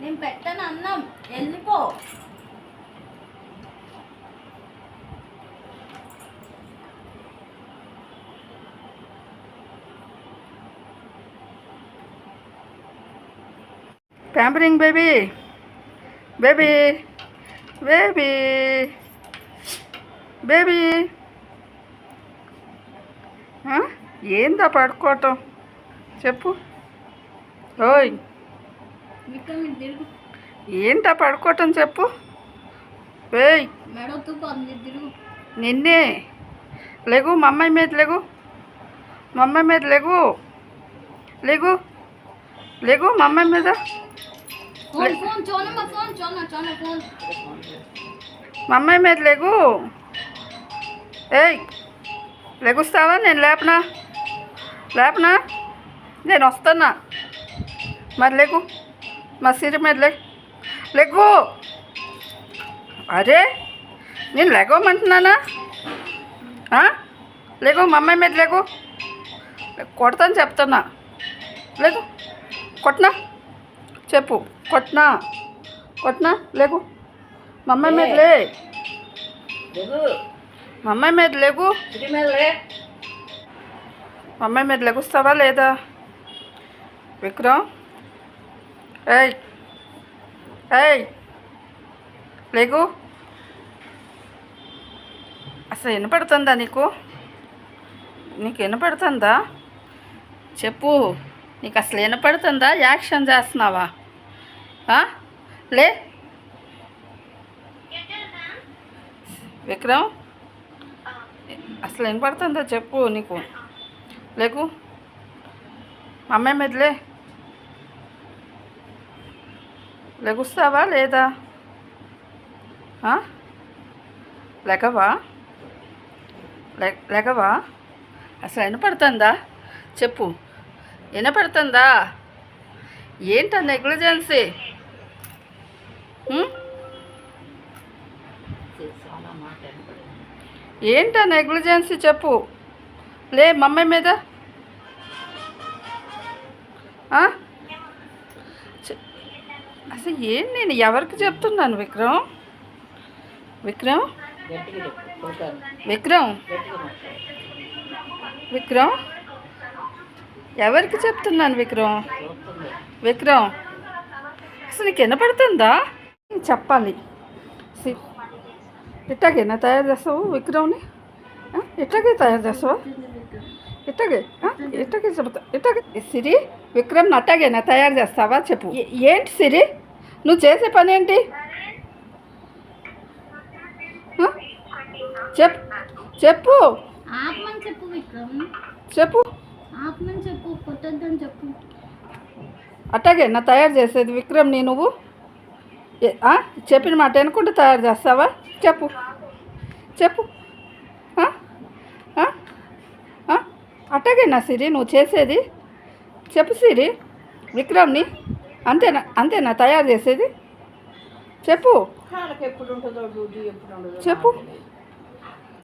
నేను పెట్టను అన్నం. వెళ్ళిపో pampering baby baby baby baby ఏందా పడుకోవటం? చెప్పు. ఓయ్. ఏంటా పడుకోవటం చెప్పు. నిన్నే. లేగు మా అమ్మాయి మీద లేగు. మా అమ్మాయి మీద లేగు. లేగు. లేగు మా అమ్మాయి మీద మా అమ్మాయి మీద లేగు. ఏయ్. లెగుస్తావా? నేను లేపనా? లేపనా? నేను వస్తున్నా. మరి లేకు మా సిరి మీద లే లెగ్గు. అరే నేను లెగవమంటున్నానా? లేగు మా అమ్మాయి మీద లేగు కొడతాను చెప్తున్నా. లేగు కొట్నా? చెప్పు కొట్నా? కొట్నా? లేగు మా అమ్మాయి మీద లే. మా అమ్మాయి మీద లేగు మా అమ్మాయి మీద లెగుస్తావా లేదా? విక్రమ్? ఏయ్. ఏయ్. లేగు అసలు వినపడుతుందా నీకు? నీకు వినపడుతుందా? చెప్పు. నీకు అసలు వినపడుతుందా? యాక్షన్ చేస్తున్నావా? లే. విక్రమ్? అసలు వినపడుతుందా చెప్పు నీకు? లేకు. మమ్మీ మీదలే మీద లే లెగుస్తావా లేదా లెగవా లె లెగవా అసలు వినపడుతుందా చెప్పు. వినపడుతుందా ఏంట నెగ్లిజెన్సీ? ఏంట నెగ్లిజెన్సీ చెప్పు. లే మమ్మీ మీద. ఆ? అసలు ఏం నేను ఎవరికి చెప్తున్నాను విక్రమ్? విక్రమ్? విక్రమ్? విక్రమ్? ఎవరికి చెప్తున్నాను విక్రమ్? విక్రమ్? అసలు నీకు వినపడుతుందా? చెప్పాలి. సి- ఇట్టాగేనా తయారు చేస్తావు విక్రమ్ని? ఇట్టాగే తయారు చేస్తావా? ఇట్టాగే ఇట్టాగే చెప్తా ఇట్టాగే సిరి విక్రమ్ అట్టాగేనా తయారు చేస్తావా చెప్పు. ఏంటి సిరి? నువ్వు చేసే పని ఏంటి? ఆ? చెప్పు చెప్పు. ఆపమని చెప్పు విక్రమ్. చెప్పు. ఆపమని చెప్పు కొట్టొద్దని చెప్పు. అట్టాగే నా తయారు చేసేది విక్రమ్ నీ నువ్వు? చెప్పిన మాట అనుకుంటే తయారు చేస్తావా? చెప్పు. చెప్పు? అట్టాగే నా సిరి నువ్వు చేసేది. చెప్పు సిరి విక్రమ్ని. అంతేనా? అంతేనా? తయారు చేసేది? చెప్పు. ఎప్పుడు ఉంటుందో చెప్పు.